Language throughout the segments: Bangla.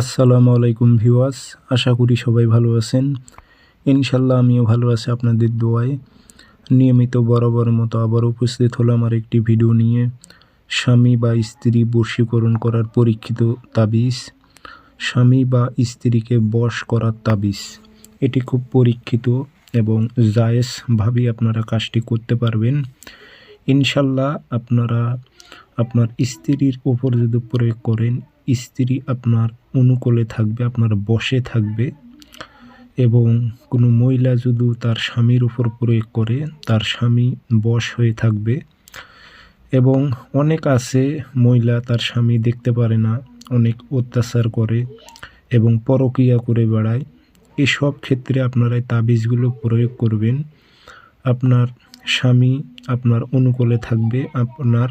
আসসালামু আলাইকুম ভিউয়ার্স, আশা করি সবাই ভালো আছেন। ইনশাল্লাহ আমিও ভালো আছি আপনাদের দোয়ায়। নিয়মিত বরাবর মতো আবার উপস্থিত হলাম আর একটি ভিডিও নিয়ে। স্বামী বা স্ত্রী বশীকরণ করার পরীক্ষিত তাবিজ, স্বামী বা স্ত্রীকে বশ করার তাবিজ। এটি খুব পরীক্ষিত এবং জায়েজভাবেই আপনারা কাজটি করতে পারবেন। ইনশাল্লাহ আপনারা আপনার স্ত্রীর ওপর যদি প্রয়োগ করেন স্ত্রী আপনার অনুকূলে থাকবে, আপনার বসে থাকবে এবং কোনো মহিলা যদি তার স্বামীর উপর প্রয়োগ করে, তার স্বামী বশ হয়ে থাকবে এবং অনেক আছে মহিলা তার স্বামী দেখতে পারে না, অনেক অত্যাচার করে এবং পরকীয়া করে বেড়ায়, এসব ক্ষেত্রে আপনারা তাবিজগুলো প্রয়োগ করবেন। আপনার স্বামী আপনার অনুকূলে থাকবে, আপনার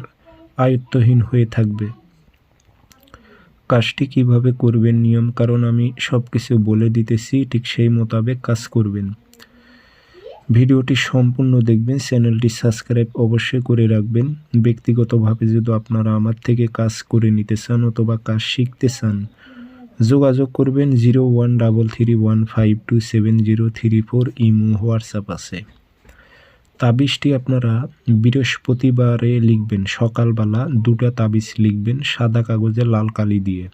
আয়ত্তহীন হয়ে থাকবে। কাজটি কীভাবে করবেন, নিয়ম, কারণ আমি সব কিছু বলে দিতেছি, ঠিক সেই মোতাবেক কাজ করবেন। ভিডিওটি সম্পূর্ণ দেখবেন, চ্যানেলটি সাবস্ক্রাইব অবশ্যই করে রাখবেন। ব্যক্তিগতভাবে যদি আপনারা আমার থেকে কাজ করে নিতে চান অথবা কাজ শিখতে চান, যোগাযোগ করবেন zero one double three one five two seven zero three four imo WhatsApp আছে। তাবিজটি আপনারা বৃহস্পতিবারে লিখবেন। সকালবেলা দুটা তাবিজ লিখবেন, সাদা কাগজে লাল কালি দিয়ে।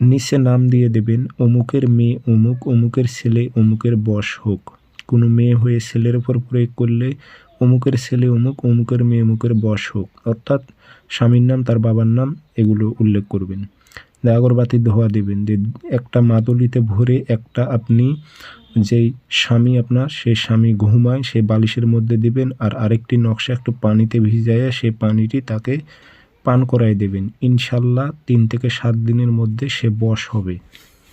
নিচে নাম দিয়ে দেবেন, অমুকের মেয়ে অমুক, অমুকের ছেলে অমুকের বশ হোক। কোনো মেয়ে হয়ে ছেলের ওপর প্রয়োগ করলে, অমুকের ছেলে অমুক, অমুকের মেয়ে অমুকের বশ হোক। অর্থাৎ স্বামীর নাম, তার বাবার নাম, এগুলো উল্লেখ করবেন। আগরবাতি ধোয়া দেবেন। যে একটা মাদলিতে ভরে একটা আপনি যেই স্বামী আপনার সে স্বামী ঘুমায়, সে বালিশের মধ্যে দিবেন আর আরেকটি নকশা একটু পানিতে ভিজাইয়া সে পানিটি তাকে পান করায় দেবেন। ইনশাল্লাহ তিন থেকে সাত দিনের মধ্যে সে বশ হবে।